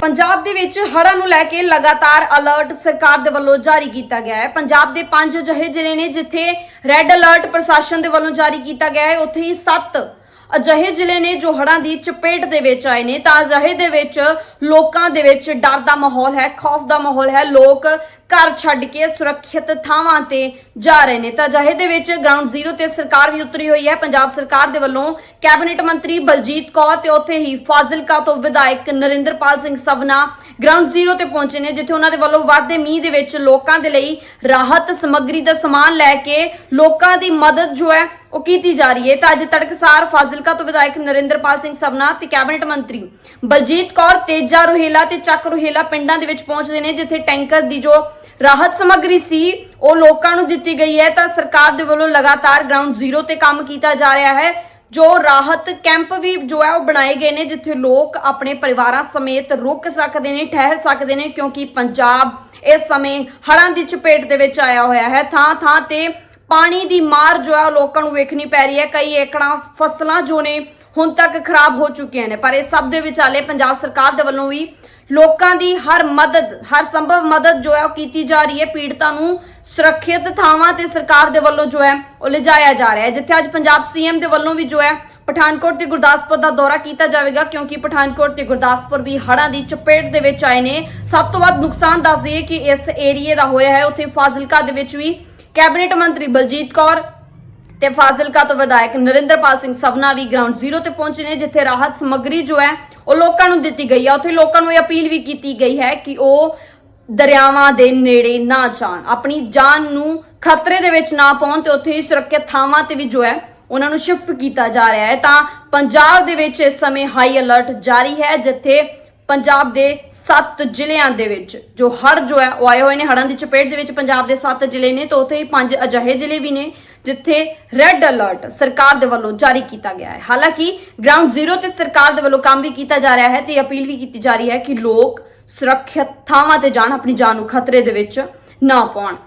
ਪੰਜਾਬ ਦੇ ਵਿੱਚ ਹੜ੍ਹਾਂ ਨੂੰ ਲੈ ਕੇ ਲਗਾਤਾਰ ਅਲਰਟ ਸਰਕਾਰ ਦੇ ਵੱਲੋਂ ਜਾਰੀ ਕੀਤਾ ਗਿਆ ਹੈ। ਪੰਜਾਬ ਦੇ ਪੰਜ ਅਜਿਹੇ ਜ਼ਿਲ੍ਹੇ ਨੇ ਜਿੱਥੇ ਰੈੱਡ ਅਲਰਟ ਪ੍ਰਸ਼ਾਸਨ ਦੇ ਵੱਲੋਂ ਜਾਰੀ ਕੀਤਾ ਗਿਆ ਹੈ। ਉੱਥੇ ਹੀ 7 ਅਜਿਹੇ ਜ਼ਿਲ੍ਹੇ ਨੇ ਜੋ ਹੜ੍ਹਾਂ ਦੀ ਚਪੇਟ ਦੇ ਵਿੱਚ ਆਏ ਨੇ। ਤਾਂ ਅਜਿਹੇ ਦੇ ਵਿੱਚ ਲੋਕਾਂ ਦੇ ਵਿੱਚ ਡਰ ਦਾ ਮਾਹੌਲ ਹੈ, ਖੌਫ ਦਾ ਮਾਹੌਲ ਹੈ। ਲੋਕ ਘਰ ਛੱਡ ਕੇ ਸੁਰੱਖਿਅਤ ਥਾਵਾਂ ਤੇ ਜਾ ਰਹੇ ਨੇ। ਤਾਂ ਅਜਿਹੇ ਦੇ ਵਿੱਚ ਗਰਾਊਂਡ ਜ਼ੀਰੋ ਤੇ ਸਰਕਾਰ ਵੀ ਉਤਰੀ ਹੋਈ ਹੈ। ਪੰਜਾਬ ਸਰਕਾਰ ਦੇ ਵੱਲੋਂ ਕੈਬਨਿਟ ਮੰਤਰੀ ਬਲਜੀਤ ਕੌਰ ਤੇ ਉੱਥੇ ਹੀ ਫਾਜ਼ਿਲਕਾ ਤੋਂ ਵਿਧਾਇਕ ਨਰਿੰਦਰਪਾਲ ਸਿੰਘ ਸਵਨਾ ਗਰਾਊਂਡ ਜ਼ੀਰੋ ਤੇ ਪਹੁੰਚੇ ਨੇ, ਜਿੱਥੇ ਉਹਨਾਂ ਦੇ ਵੱਲੋਂ ਵਾਧੇ ਮੀਂਹ ਦੇ ਵਿੱਚ ਲੋਕਾਂ ਦੇ ਲਈ ਰਾਹਤ ਸਮੱਗਰੀ ਦਾ ਸਮਾਨ ਲੈ ਕੇ ਲੋਕਾਂ ਦੀ ਮਦਦ ਜੋ ਹੈ ਉਹ ਕੀਤੀ ਜਾ ਰਹੀ ਹੈ। ਤਾਂ ਅੱਜ ਤੜਕਸਾਰ ਫਾਜ਼ਿਲਕਾ ਤੋਂ ਵਿਧਾਇਕ ਨਰਿੰਦਰਪਾਲ ਸਿੰਘ ਸਵਨਾ ਤੇ ਕੈਬਨਿਟ ਮੰਤਰੀ ਬਲਜੀਤ ਕੌਰ ਤੇਜਾ ਰੋਹੇਲਾ ਤੇ ਚੱਕ ਰੋਹੇਲਾ ਪਿੰਡਾਂ ਦੇ ਵਿੱਚ ਪਹੁੰਚਦੇ ਨੇ, ਜਿੱਥੇ ਟੈਂਕਰ ਦੀ ਜੋ ਰਾਹਤ ਸਮੱਗਰੀ ਸੀ, ਉਹ ਲੋਕਾਂ ਨੂੰ ਦਿੱਤੀ ਗਈ ਹੈ। ਤਾਂ ਸਰਕਾਰ ਦੇ ਵੱਲੋਂ ਲਗਾਤਾਰ ਗਰਾਊਂਡ ਜ਼ੀਰੋ ਤੇ ਕੰਮ ਕੀਤਾ ਜਾ ਰਿਹਾ ਹੈ। ਜੋ ਰਾਹਤ ਕੈਂਪ ਵੀ ਜੋ ਹੈ, ਉਹ ਬਣਾਏ ਗਏ ਨੇ, ਜਿੱਥੇ ਲੋਕ ਆਪਣੇ ਪਰਿਵਾਰਾਂ ਸਮੇਤ ਰੁਕ ਸਕਦੇ ਨੇ, ਠਹਿਰ ਸਕਦੇ ਨੇ, ਕਿਉਂਕਿ ਪੰਜਾਬ ਇਸ ਸਮੇਂ ਹੜ੍ਹਾਂ ਦੀ ਚਪੇਟ ਦੇ ਵਿੱਚ ਆਇਆ ਹੋਇਆ ਹੈ। ਥਾਂ ਥਾਂ ਤੇ ਪਾਣੀ ਦੀ ਮਾਰ ਜੋ ਹੈ ਉਹ ਲੋਕਾਂ ਨੂੰ ਵੇਖਣੀ ਪੈ ਰਹੀ ਹੈ। ਕਈ ਏਕੜਾਂ ਫਸਲਾਂ ਜੋ ਨੇ ਹੁਣ ਤੱਕ ਖਰਾਬ ਹੋ ਚੁੱਕੀਆਂ ਨੇ। ਪਰ ਇਹ ਸਭ ਦੇ ਵਿਚਾਲੇ ਪੰਜਾਬ ਸਰਕਾਰ ਦੇ ਵੱਲੋਂ ਵੀ ਲੋਕਾਂ ਦੀ ਹਰ ਮਦਦ, ਹਰ ਸੰਭਵ ਮਦਦ ਜੋ ਹੈ ਉਹ ਕੀਤੀ ਜਾ ਰਹੀ ਹੈ। ਪੀੜਤਾਂ ਨੂੰ ਸੁਰੱਖਿਅਤ ਥਾਵਾਂ ਤੇ ਸਰਕਾਰ ਦੇ ਵੱਲੋਂ ਜੋ ਹੈ ਉਹ ਲਿਜਾਇਆ ਜਾ ਰਿਹਾ ਹੈ। ਜਿੱਥੇ ਅੱਜ ਪੰਜਾਬ ਸੀਐਮ ਦੇ ਵੱਲੋਂ ਵੀ ਜੋ ਹੈ ਪਠਾਨਕੋਟ ਤੇ ਗੁਰਦਾਸਪੁਰ ਦਾ ਦੌਰਾ ਕੀਤਾ ਜਾਵੇਗਾ, ਕਿਉਂਕਿ ਪਠਾਨਕੋਟ ਤੇ ਗੁਰਦਾਸਪੁਰ ਵੀ ਹੜ੍ਹਾਂ ਦੀ ਚਪੇਟ ਦੇ ਵਿੱਚ ਆਏ ਨੇ। ਸਭ ਤੋਂ ਵੱਧ ਨੁਕਸਾਨ ਦੱਸ ਦਈਏ ਕਿ ਇਸ ਏਰੀਏ ਦਾ ਹੋਇਆ ਹੈ। ਉੱਥੇ ਫਾਜ਼ਿਲਕਾ ਦੇ ਵਿੱਚ ਵੀ ਕੈਬਨਿਟ ਮੰਤਰੀ ਬਲਜੀਤ ਕੌਰ ਤੇ ਫਾਜ਼ਿਲਕਾ ਤੋਂ ਵਿਧਾਇਕ ਨਰਿੰਦਰਪਾਲ ਸਿੰਘ ਸਵਨਾ ਵੀ ਗਰਾਊਂਡ ਜ਼ੀਰੋ ਤੇ ਪਹੁੰਚੇ ਨੇ, ਜਿੱਥੇ ਰਾਹਤ ਸਮੱਗਰੀ ਜੋ ਹੈ, ਉਹ ਲੋਕਾਂ ਨੂੰ ਦਿੱਤੀ ਗਈ ਹੈ ਉੱਥੇ ਲੋਕਾਂ ਨੂੰ ਇਹ ਅਪੀਲ ਵੀ ਕੀਤੀ ਗਈ ਹੈ ਕਿ ਉਹ ਦਰਿਆਵਾਂ ਦੇ ਨੇੜੇ ਨਾ ਜਾਣ। ਆਪਣੀ ਜਾਨ ਨੂੰ ਖਤਰੇ ਦੇ ਵਿੱਚ ਨਾ ਪਾਉਣ ਤੇ ਉੱਥੇ ਹੀ ਸੁਰੱਖਿਅਤ ਥਾਵਾਂ ਤੇ ਵੀ ਜੋ ਹੈ, ਉਹਨਾਂ ਨੂੰ ਸ਼ਿਫਟ ਕੀਤਾ ਜਾ ਰਿਹਾ ਹੈ। ਤਾਂ ਪੰਜਾਬ ਦੇ ਵਿੱਚ ਇਸ ਸਮੇਂ ਹਾਈ ਅਲਰਟ ਜਾਰੀ ਹੈ, ਜਿੱਥੇ ਪੰਜਾਬ ਦੇ 7 ਜ਼ਿਲ੍ਹਿਆਂ ਦੇ ਵਿੱਚ, ਜੋ ਹੜ੍ਹ ਜੋ ਹੈ, ਉਹ ਆਏ ਹੋਏ ਨੇ। ਹੜ੍ਹਾਂ ਦੀ ਚਪੇਟ ਦੇ ਵਿੱਚ ਪੰਜਾਬ ਦੇ 7 ਜ਼ਿਲ੍ਹੇ ਨੇ, ਤਾਂ ਉੱਥੇ ਹੀ ਪੰਜ ਅਜਿਹੇ ਜ਼ਿਲ੍ਹੇ ਵੀ ਨੇ, ਜਿੱਥੇ ਰੈੱਡ ਅਲਰਟ ਸਰਕਾਰ ਦੇ ਵੱਲੋਂ ਜਾਰੀ ਕੀਤਾ ਗਿਆ ਹੈ। ਹਾਲਾਂਕਿ ਗਰਾਊਂਡ ਜ਼ੀਰੋ ਤੇ ਸਰਕਾਰ ਦੇ ਵੱਲੋਂ ਕੰਮ ਵੀ ਕੀਤਾ ਜਾ ਰਿਹਾ ਹੈ ਤੇ ਅਪੀਲ ਵੀ ਕੀਤੀ ਜਾ ਰਹੀ ਹੈ ਕਿ ਲੋਕ ਸੁਰੱਖਿਅਤ ਥਾਵਾਂ ਤੇ ਜਾਣ, ਆਪਣੀ ਜਾਨ ਨੂੰ ਖਤਰੇ ਦੇ ਵਿੱਚ ਨਾ ਪਾਉਣ।